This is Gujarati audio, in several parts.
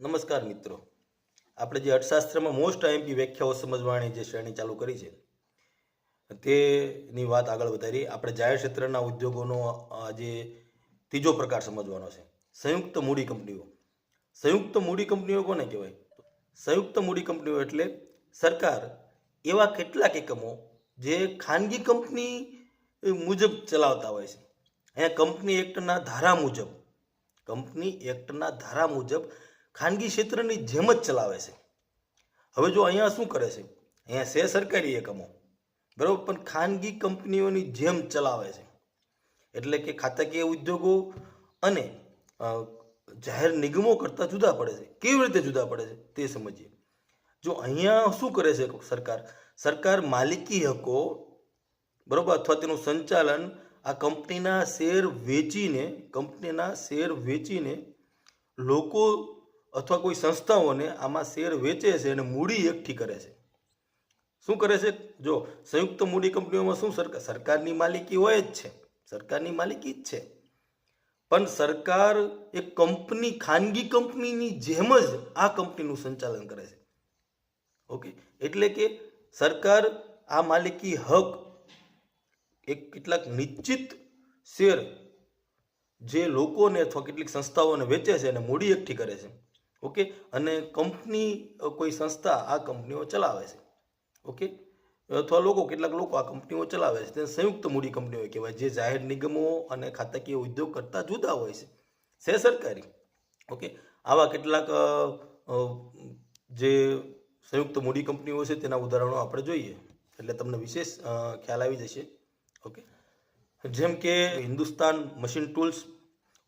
નમસ્કાર મિત્રો. આપણે જે અર્થશાસ્ત્રમાં મોસ્ટ આઈએમપી વ્યાખ્યાઓ સમજવાની જે શ્રેણી ચાલુ કરી છે, તેની વાત આગળ વધારી આપણે જાહેર ક્ષેત્રના ઉદ્યોગોનો આજે ત્રીજો પ્રકાર સમજવાનો છે. સંયુક્ત મૂડી કંપનીઓ. સંયુક્ત મૂડી કંપનીઓ કોને કહેવાય? સંયુક્ત મૂડી કંપનીઓ એટલે સરકાર એવા કેટલાક એકમો જે ખાનગી કંપની મુજબ ચલાવતા હોય છે. અહીંયા કંપની એક્ટના ધારા મુજબ, કંપની એક્ટના ધારા મુજબ ખાનગી ક્ષેત્રની જેમ જ ચલાવે છે. હવે જો અહીંયા શું કરે છે? અહીંયા છે સરકારી એકમો. બરાબર? પણ ખાનગી કંપનીઓની જેમ ચલાવે છે. એટલે કે ખાતાકીય ઉદ્યોગો અને જાહેર નિગમો કરતાં જુદા પડે છે. કેવી રીતે જુદા પડે છે? તે સમજીએ. જો અહીંયા શું કરે છે સરકાર? સરકાર માલિકી હકો, બરોબર? અથવા તેનું સંચાલન આ કંપનીના શેર વેચીને, કંપનીના શેર વેચીને લોકો અથવા કોઈ સંસ્થાઓને આમાં શેર વેચે છે અને મૂડી એકઠી કરે છે. શું કરે છે? જો, સંયુક્ત મૂડી કંપનીઓમાં શું સરકાર, સરકારની માલિકી હોય જ છે. સરકારની માલિકી જ છે. પણ સરકાર એક કંપની, ખાનગી કંપનીની જેમ જ આ કંપનીનું સંચાલન કરે છે. ઓકે એટલે કે સરકાર આ માલિકી હક એક કેટલાક નિશ્ચિત શેર જે લોકોને અથવા કેટલીક સંસ્થાઓને વેચે છે અને મૂડી એકઠી કરે છે. ઓકે? અને કંપની કોઈ સંસ્થા આ કંપનીઓ ચલાવે છે. ઓકે? અથવા લોકો, કેટલાક લોકો આ કંપનીઓ ચલાવે છે. તેને સંયુક્ત મૂડી કંપનીઓ કહેવાય, જે જાહેર નિગમો અને ખાતાકીય ઉદ્યોગ કરતાં જુદા હોય છે. છે સરકારી. ઓકે? આવા કેટલાક જે સંયુક્ત મૂડી કંપનીઓ છે, તેના ઉદાહરણો આપણે જોઈએ. એટલે તમને વિશેષ ખ્યાલ આવી જશે. ઓકે? જેમ કે હિન્દુસ્તાન મશીન ટૂલ્સ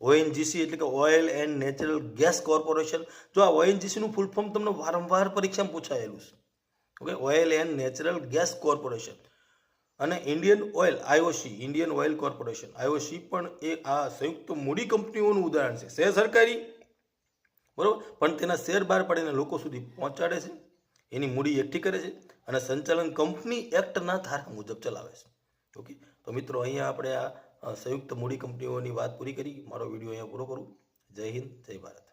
ઓએનજીસી એટલે કે oil and natural gas corporation જો આ ઓએનજીસીનું ફૂલ ફોર્મ તમને વારંવાર પરીક્ષામાં પૂછાયેલું છે. Okay oil and natural gas corporation અને Indian oil IOC Indian oil corporation IOC પણ એ આ સંયુક્ત મૂડી કંપનીઓનું ઉદાહરણ છે. શેર સરકારી? બરાબર? પણ તેના શેર બહાર પાડીને લોકો સુધી પહોંચાડે છે. એની મૂડી એકઠી કરે છે અને સંચાલન કંપની એક્ટના ધારા મુજબ ચલાવે છે. ઓકે તો મિત્રો, અહીંયા આપણે આ સંયુક્ત મૂડી કંપનીઓની વાત પૂરી કરી. મારો વીડિયો અહીંયા પૂરો કરું. જય હિન્દ, જય ભારત.